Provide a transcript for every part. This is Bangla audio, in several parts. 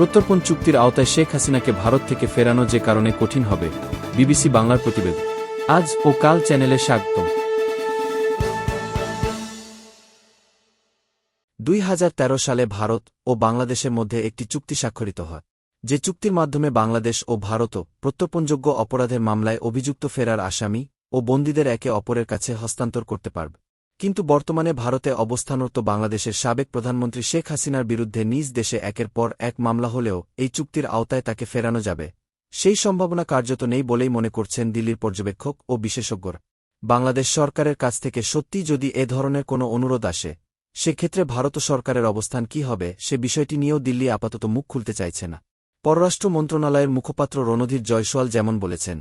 প্রত্যর্পণ চুক্তির আওতায় শেখ হাসিনাকে ভারত থেকে ফেরানো যে কারণে কঠিন হবে, বিবিসি বাংলার প্রতিবেদন। আজ ও কাল চ্যানেলে স্বাগতম। দুই সালে ভারত ও বাংলাদেশের মধ্যে একটি চুক্তি স্বাক্ষরিত হয়, যে চুক্তির মাধ্যমে বাংলাদেশ ও ভারতও প্রত্যর্পণযোগ্য অপরাধের মামলায় অভিযুক্ত ফেরার আসামি ও বন্দীদের একে অপরের কাছে হস্তান্তর করতে পারবে। কিন্তু বর্তমানে ভারতে অবস্থানরত বাংলাদেশের সাবেক প্রধানমন্ত্রী শেখ হাসিনার বিরুদ্ধে নিজ দেশে একের পর এক মামলা হলেও এই চুক্তির আওতায় তাকে ফেরানো যাবে। সেই সম্ভাবনা কার্যত নেই বলেই মনে করছেন দিল্লির পর্যবেক্ষক ও বিশেষজ্ঞরা। বাংলাদেশ সরকারের কাছ থেকে সত্যি যদি এ ধরনের কোনো অনুরোধ আসে, সেক্ষেত্রে ভারত সরকারের অবস্থান কি হবে সে বিষয়টি নিয়েও দিল্লি আপাতত মুখ খুলতে চাইছে না। পররাষ্ট্র মন্ত্রণালয়ের মুখপাত্র রণধীর জয়সওয়াল যেমন বলেছেন,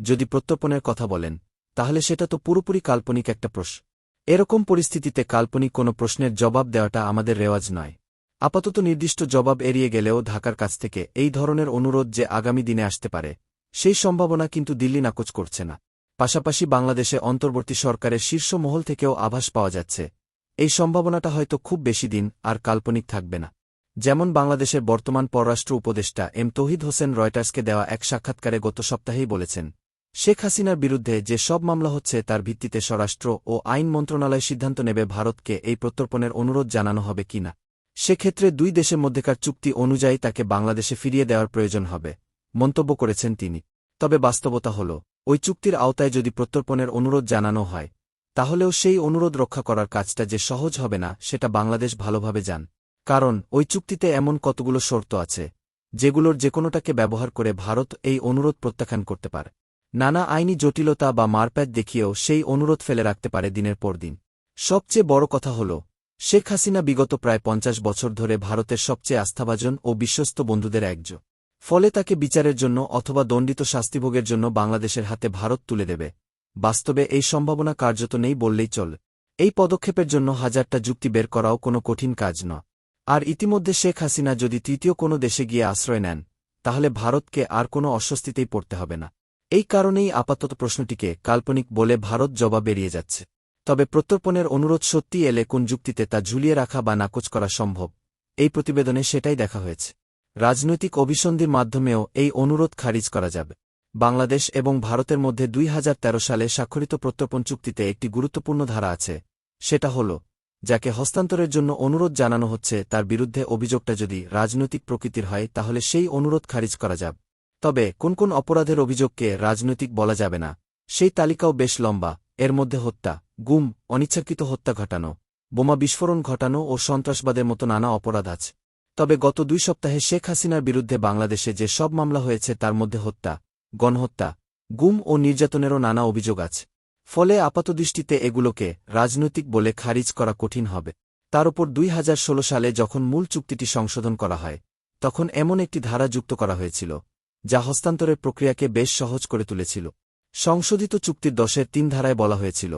যদি প্রত্যর্পণের কথা বলেন, তাহলে সেটা তো পুরোপুরি কাল্পনিক একটা প্রশ্ন। এরকম পরিস্থিতিতে কাল্পনিক কোনো প্রশ্নের জবাব দেওয়াটা আমাদের রেওয়াজ নয়। আপাতত নির্দিষ্ট জবাব এড়িয়ে গেলেও ঢাকার কাছ থেকে এই ধরনের অনুরোধ যে আগামী দিনে আসতে পারে, সেই সম্ভাবনা কিন্তু দিল্লি নাকচ করছে না। পাশাপাশি বাংলাদেশে অন্তর্বর্তী সরকারের শীর্ষ মহল থেকেও আভাস পাওয়া যাচ্ছে। এই সম্ভাবনাটা হয়তো খুব বেশি দিন আর কাল্পনিক থাকবে না। যেমন বাংলাদেশের বর্তমান পররাষ্ট্র উপদেষ্টা এম তৌহিদ হোসেন রয়টার্সকে দেওয়া এক সাক্ষাৎকারে গত সপ্তাহেই বলেছেন শেখ হাসিনার বিরুদ্ধে যে সব মামলা হচ্ছে তার ভিত্তিতে স্বরাষ্ট্র ও আইন মন্ত্রণালয় সিদ্ধান্ত নেবে ভারতকে এই প্রত্যর্পণের অনুরোধ জানানো হবে কিনা সেক্ষেত্রে দুই দেশের মধ্যেকার চুক্তি অনুযায়ী তাকে বাংলাদেশে ফিরিয়ে দেওয়ার প্রয়োজন হবে, মন্তব্য করেছেন তিনি। তবে বাস্তবতা হল, ওই চুক্তির আওতায় যদি প্রত্যর্পণের অনুরোধ জানানো হয়, তাহলেও সেই অনুরোধ রক্ষা করার কাজটা যে সহজ হবে না, সেটা বাংলাদেশ ভালোভাবে যান কারণ ওই চুক্তিতে এমন কতগুলো শর্ত আছে, যেগুলোর যেকোনোটাকে ব্যবহার করে ভারত এই অনুরোধ প্রত্যাখ্যান করতে পারে। নানা আইনি জটিলতা বা মারপ্যাট দেখিয়েও সেই অনুরোধ ফেলে রাখতে পারে দিনের পর দিন। সবচেয়ে বড় কথা হল, শেখ হাসিনা বিগত প্রায় পঞ্চাশ বছর ধরে ভারতের সবচেয়ে আস্থাভাজন ও বিশ্বস্ত বন্ধুদের একজ ফলে তাকে বিচারের জন্য অথবা দণ্ডিত শাস্তিভোগের জন্য বাংলাদেশের হাতে ভারত তুলে দেবে। বাস্তবে এই সম্ভাবনা কার্যত নেই বললেই চল। এই পদক্ষেপের জন্য হাজারটা যুক্তি বের করাও কোনো কঠিন কাজ ন আর ইতিমধ্যে শেখ হাসিনা যদি তৃতীয় কোনো দেশে গিয়ে আশ্রয় নেন, তাহলে ভারতকে আর কোনো অস্বস্তিতেই পড়তে হবে না। এই কারণেই আপাতত প্রশ্নটিকে কাল্পনিক বলে ভারত জবাব বেরিয়ে যাচ্ছে। তবে প্রত্যর্পণের অনুরোধ সত্যি এলে কোন যুক্তিতে তা ঝুলিয়ে রাখা বা নাকচ করা সম্ভব? এই প্রতিবেদনে সেটাই দেখা হয়েছে। রাজনৈতিক অভিসন্ধির মাধ্যমেও এই অনুরোধ খারিজ করা যাবে। বাংলাদেশ এবং ভারতের মধ্যে দুই হাজার তেরো সালে স্বাক্ষরিত প্রত্যর্পণ চুক্তিতে একটি গুরুত্বপূর্ণ ধারা আছে। সেটা হল, যাকে হস্তান্তরের জন্য অনুরোধ জানানো হচ্ছে তার বিরুদ্ধে অভিযোগটা যদি রাজনৈতিক প্রকৃতির হয় তাহলে সেই অনুরোধ খারিজ করা যাবে। তবে কোন কোন অপরাধের অভিযোগকে রাজনৈতিক বলা যাবে না। সেই তালিকাও বেশ লম্বা। এর মধ্যে হত্যা, গুম, অনিচ্ছাকৃত হত্যা ঘটানো, বোমা বিস্ফোরণ ঘটানো ও সন্ত্রাসবাদের মতো নানা অপরাধ আছে। তবে গত দুই সপ্তাহে শেখ হাসিনার বিরুদ্ধে বাংলাদেশে যে সব মামলা হয়েছে তার মধ্যে হত্যা, গণহত্যা, গুম ও নির্যাতনেরও নানা অভিযোগ আছে। ফলে আপাতদৃষ্টিতে এগুলোকে রাজনৈতিক বলে খারিজ করা কঠিন হবে। তার উপর দুই হাজার ষোলো সালে যখন মূল চুক্তিটি সংশোধন করা হয়, তখন এমন একটি ধারা যুক্ত করা হয়েছিল। যা হস্তান্তরের প্রক্রিয়াকে বেশ সহজ করে তুলেছিল। সংশোধিত চুক্তির দশের তিন ধারায় বলা হয়েছিল,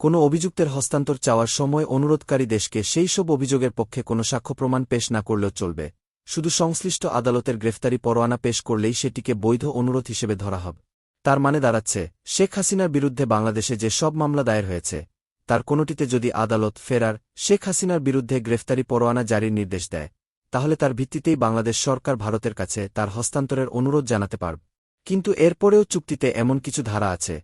কোনো অভিযুক্তের হস্তান্তর চাওয়ার সময় অনুরোধকারী দেশকে সেই সব অভিযোগের পক্ষে কোনো সাক্ষ্য প্রমাণ পেশ না করলেও চলবে। শুধু সংশ্লিষ্ট আদালতের গ্রেফতারি পরোয়ানা পেশ করলেই সেটিকে বৈধ অনুরোধ হিসেবে ধরা হবে। তার মানে দাঁড়াচ্ছে, শেখ হাসিনার বিরুদ্ধে বাংলাদেশে যে সব মামলা দায়ের হয়েছে, তার কোনোটিতে যদি আদালত ফেরার শেখ হাসিনার বিরুদ্ধে গ্রেফতারি পরোয়ানা জারির নির্দেশ দেয়। তাহলে তার ভিত্তিতেই বাংলাদেশ সরকার ভারতের কাছে তার হস্তান্তরের অনুরোধ জানাতে পারবে। কিন্তু এরপরেও চুক্তিতে এমন কিছু ধারা আছে,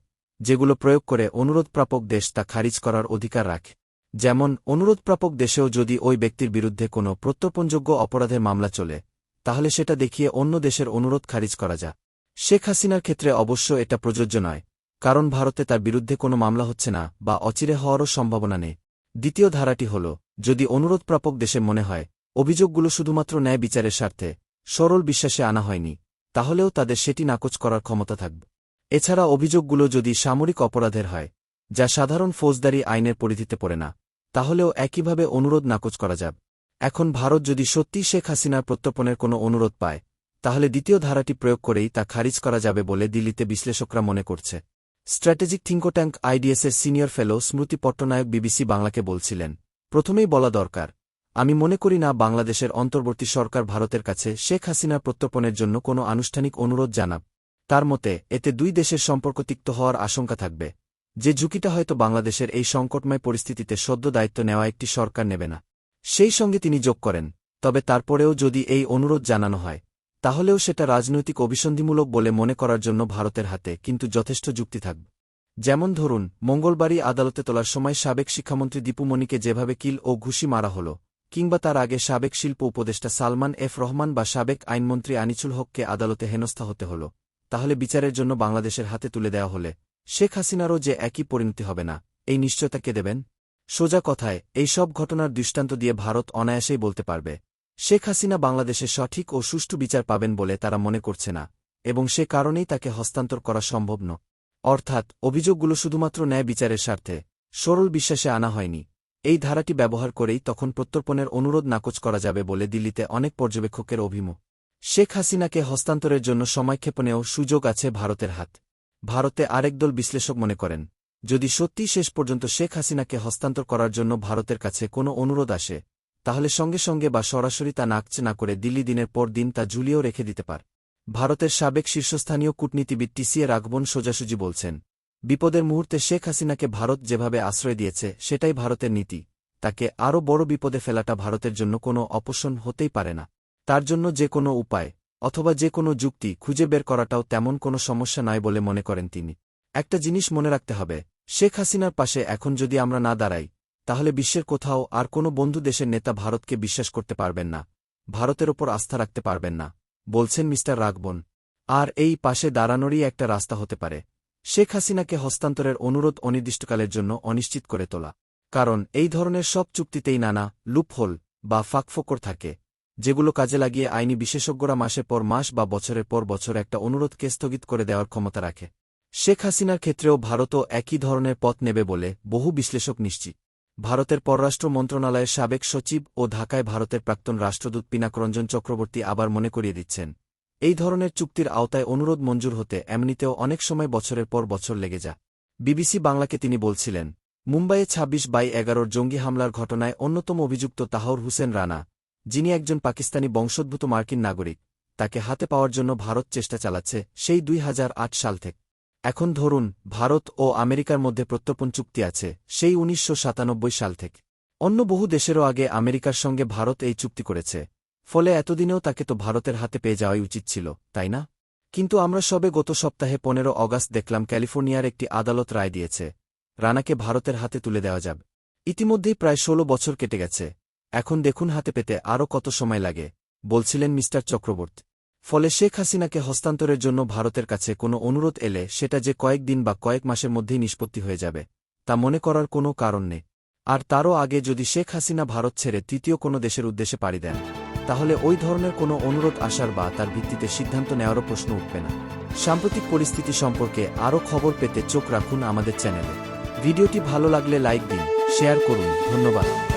যেগুলো প্রয়োগ করে অনুরোধপ্রাপক দেশ তা খারিজ করার অধিকার রাখে। যেমন, অনুরোধপ্রাপক দেশেও যদি ওই ব্যক্তির বিরুদ্ধে কোনো প্রত্যর্পণযোগ্য অপরাধের মামলা চলে, তাহলে সেটা দেখিয়ে অন্য দেশের অনুরোধ খারিজ করা যা শেখ হাসিনার ক্ষেত্রে অবশ্য এটা প্রযোজ্য নয়, কারণ ভারতে তার বিরুদ্ধে কোনো মামলা হচ্ছে না বা অচিরে হওয়ারও সম্ভাবনা নেই। দ্বিতীয় ধারাটি হল, যদি অনুরোধপ্রাপক দেশে মনে হয় অভিযোগগুলো শুধুমাত্র ন্যায় বিচারের স্বার্থে, সরল বিশ্বাসে আনা হয়নি, তাহলেও তাদের সেটি নাকচ করার ক্ষমতা থাকবে। এছাড়া অভিযোগগুলো যদি সামরিক অপরাধের হয়, যা সাধারণ ফৌজদারি আইনের পরিধিতে পড়ে না, তাহলেও একইভাবে অনুরোধ নাকচ করা যাবে। এখন ভারত যদি সত্যি শেখ হাসিনার প্রত্যর্পণের কোনো অনুরোধ পায়, তাহলে দ্বিতীয় ধারাটি প্রয়োগ করেই তা খারিজ করা যাবে বলে দিল্লিতে বিশ্লেষকরা মনে করছে। স্ট্র্যাটেজিক থিঙ্কোট্যাঙ্ক আইডিএসের সিনিয়র ফেলো স্মৃতি পট্টনায়ক বিবিসি বাংলাকে বলছিলেন, প্রথমেই বলা দরকার আমি মনে করি না বাংলাদেশের অন্তর্বর্তী সরকার ভারতের কাছে শেখ হাসিনার প্রত্যর্পণের জন্য কোনো আনুষ্ঠানিক অনুরোধ জানাব তার মতে, এতে দুই দেশের সম্পর্ক তিক্ত হওয়ার আশঙ্কা থাকবে, যে ঝুঁকিটা হয়তো বাংলাদেশের এই সংকটময় পরিস্থিতিতে সদ্য দায়িত্ব নেওয়া একটি সরকার নেবে না। সেই সঙ্গে তিনি যোগ করেন, তবে তারপরেও যদি এই অনুরোধ জানানো হয়, তাহলেও সেটা রাজনৈতিক অভিসন্ধিমূলক বলে মনে করার জন্য ভারতের হাতে কিন্তু যথেষ্ট যুক্তি থাকবে। যেমন ধরুন, মঙ্গলবারই আদালতে তোলার সময় সাবেক শিক্ষামন্ত্রী দীপুমণিকে যেভাবে কিল ও ঘুষি মারা হল কিংবা তার আগে সাবেক শিল্প উপদেষ্টা সালমান এফ রহমান বা সাবেক আইনমন্ত্রী আনিচুল হককে আদালতে হেনস্থা হতে হল। তাহলে বিচারের জন্য বাংলাদেশের হাতে তুলে দেওয়া হলে শেখ হাসিনারও যে একই পরিণতি হবে না, এই নিশ্চয়তা কে দেবেন? সোজা কথায়, এই সব ঘটনার দৃষ্টান্ত দিয়ে ভারত অনায়াসেই বলতে পারবে। শেখ হাসিনা বাংলাদেশে সঠিক ও সুষ্ঠু বিচার পাবেন বলে তারা মনে করছে না, এবং সে কারণেই তাকে হস্তান্তর করা সম্ভব ন। অর্থাৎ, অভিযোগগুলো শুধুমাত্র ন্যায় বিচারের স্বার্থে, সরল বিশ্বাসে আনা হয়নি। এই ধারাটি ব্যবহার করেই তখন প্রত্যর্পণের অনুরোধ নাকচ করা যাবে বলে দিল্লিতে অনেক পর্যবেক্ষকের অভিমুখ। শেখ হাসিনাকে হস্তান্তরের জন্য সময়ক্ষেপণেও সুযোগ আছে ভারতের হাত। ভারতে আরেক দল বিশ্লেষক মনে করেন, যদি সত্যি শেষ পর্যন্ত শেখ হাসিনাকে হস্তান্তর করার জন্য ভারতের কাছে কোনো অনুরোধ আসে, তাহলে সঙ্গে সঙ্গে বা সরাসরি তা নাকচ না করে দিল্লি দিনের পর দিন তা ঝুলিয়েও রেখে দিতে পার। ভারতের সাবেক শীর্ষস্থানীয় কূটনীতিবিদ টিসিএ রাঘবন সোজাসুজি বলছেন বিপদের মুহূর্তে শেখ হাসিনাকে ভারত যেভাবে আশ্রয় দিয়েছে, সেটাই ভারতের নীতি। তাকে আরও বড় বিপদে ফেলাটা ভারতের জন্য কোনো অপশন হতেই পারে না। তার জন্য যে কোনো উপায়, অথবা যে কোনো যুক্তি খুঁজে বের করাটাও তেমন কোনো সমস্যা নয় বলে মনে করেন তিনি। একটা জিনিস মনে রাখতে হবে, শেখ হাসিনার পাশে এখন যদি আমরা না দাঁড়াই, তাহলে বিশ্বের কোথাও আর কোনো বন্ধু দেশের নেতা ভারতকে বিশ্বাস করতে পারবেন না। ভারতের ওপর আস্থা রাখতে পারবেন না, বলছেন মিস্টার রাগবন আর এই পাশে দাঁড়ানোরই একটা রাস্তা হতে পারে। শেখ হাসিনাকে হস্তান্তরের অনুরোধ অনির্দিষ্টকালের জন্য অনিশ্চিত করে তোলা। কারণ এই ধরনের সব চুক্তিতেই নানা লুপহোল বা ফাঁকফোকর থাকে, যেগুলো কাজে লাগিয়ে আইনি বিশেষজ্ঞরা মাসের পর মাস বা বছরের পর বছর একটা অনুরোধকে স্থগিত করে দেওয়ার ক্ষমতা রাখে। শেখ হাসিনার ক্ষেত্রেও ভারতও একই ধরনের পথ নেবে বলে বহু বিশ্লেষক নিশ্চিত। ভারতের পররাষ্ট্র মন্ত্রণালয়ের সাবেক সচিব ও ঢাকায় ভারতের প্রাক্তন রাষ্ট্রদূত পিনাকরঞ্জন চক্রবর্তী আবার মনে করিয়ে দিচ্ছেন এই ধরনের চুক্তির আওতায় অনুরোধ মঞ্জুর হতে এমনিতেও অনেক সময় বছরের পর বছর লেগে যা বিবিসি বাংলাকে তিনি বলছিলেন, মুম্বাইয়ে ২৬ বাই এগারোর জঙ্গি হামলার ঘটনায় অন্যতম অভিযুক্ত তাহর হুসেন রানা, যিনি একজন পাকিস্তানি বংশোদ্ভূত মার্কিন নাগরিক, তাকে হাতে পাওয়ার জন্য ভারত চেষ্টা চালাচ্ছে সেই দুই হাজার আট সাল থেকে। এখন ধরুন, ভারত ও আমেরিকার মধ্যে প্রত্যর্পণ চুক্তি আছে সেই উনিশশো সাতানব্বই সাল থেকে। অন্য বহু দেশেরও আগে আমেরিকার সঙ্গে ভারত এই চুক্তি করেছে। ফলে এতদিনেও তাকে তো ভারতের হাতে পেয়ে যাওয়াই উচিত ছিল, তাই না? কিন্তু আমরা সবে গত সপ্তাহে পনেরো অগাস্ট দেখলাম ক্যালিফোর্নিয়ার একটি আদালত রায় দিয়েছে। রানাকে ভারতের হাতে তুলে দেওয়া যাবে। ইতিমধ্যেই প্রায় ১৬ বছর কেটে গেছে। এখন দেখুন হাতে পেতে আরও কত সময় লাগে, বলছিলেন মিস্টার চক্রবর্তী। ফলে শেখ হাসিনাকে হস্তান্তরের জন্য ভারতের কাছে কোনো অনুরোধ এলে সেটা যে কয়েকদিন বা কয়েক মাসের মধ্যেই নিষ্পত্তি হয়ে যাবে, তা মনে করার কোনো কারণ নেই। আর তারও আগে যদি শেখ হাসিনা ভারত ছেড়ে তৃতীয় কোনো দেশের উদ্দেশ্যে পাড়ি দেন। তাহলে ওই ধরনের কোনো অনুরোধ আসার বা তার ভিত্তিতে সিদ্ধান্ত নেওয়ারও প্রশ্ন উঠবে না। সাম্প্রতিক পরিস্থিতি সম্পর্কে আরও খবর পেতে চোখ রাখুন আমাদের চ্যানেলে। ভিডিওটি ভালো লাগলে লাইক দিন, শেয়ার করুন। ধন্যবাদ।